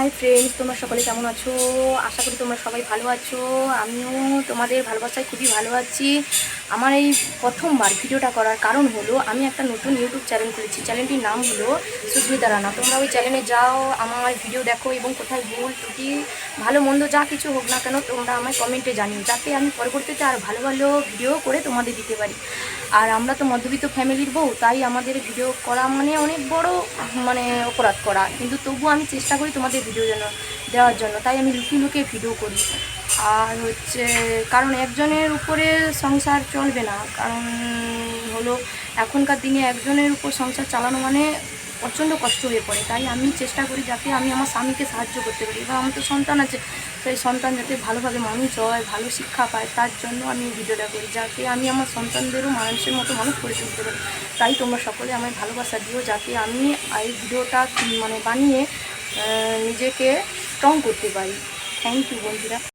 Hi friends তোমরা সকলে কেমন আছো? আশা করি তোমরা সবাই ভালো আছো। আমিও তোমাদের ভালোবাসায় খুবই ভালো আছি। আমার এই প্রথমবার ভিডিওটা করার কারণ হলো, আমি একটা নতুন ইউটিউব চ্যানেল খুলেছি। চ্যানেলটির নাম হলো সুস্মিতা রানা। তোমরা ওই চ্যানেলে যাও, আমার ভিডিও দেখো এবং কোথায় ভুল, ত্রুটি, ভালো, মন্দ যা কিছু হোক না কেন, তোমরা আমায় কমেন্টে জানিও, যাতে আমি পরবর্তীতে আর ভালো ভালো ভিডিও করে তোমাদের দিতে পারি। আর আমরা তো মধ্যবিত্ত ফ্যামিলির বউ, তাই আমাদের ভিডিও করা মানে অনেক বড় মানে অপরাধ করা। কিন্তু তবুও আমি চেষ্টা করি তোমাদের ভিডিও যেন দেওয়ার জন্য। তাই আমি লুকিয়ে লুকিয়ে ভিডিও করি। আর হচ্ছে, কারণ একজনের উপরে সংসার চলবে না। কারণ হলো, এখনকার দিনে একজনের উপর সংসার চালানো মানে প্রচণ্ড কষ্ট হয়ে পড়ে। তাই আমি চেষ্টা করি যাতে আমি আমার স্বামীকে সাহায্য করতে পারি। এবার আমার তো সন্তান আছে সেই সন্তান যাতে ভালোভাবে মানুষ হয়, ভালো শিক্ষা পায়, তার জন্য আমি ভিডিওটা করি। যাতে আমি আমার সন্তানদেরও মানুষের মতো মানুষ করে তুলতে পারি। তাই তোমরা সকলে আমায় ভালোবাসা দিও, যাতে আমি এই ভিডিওটা মানে বানিয়ে নিজেকে স্ট্রং করতে পারি। থ্যাংক ইউ বন্ধুরা।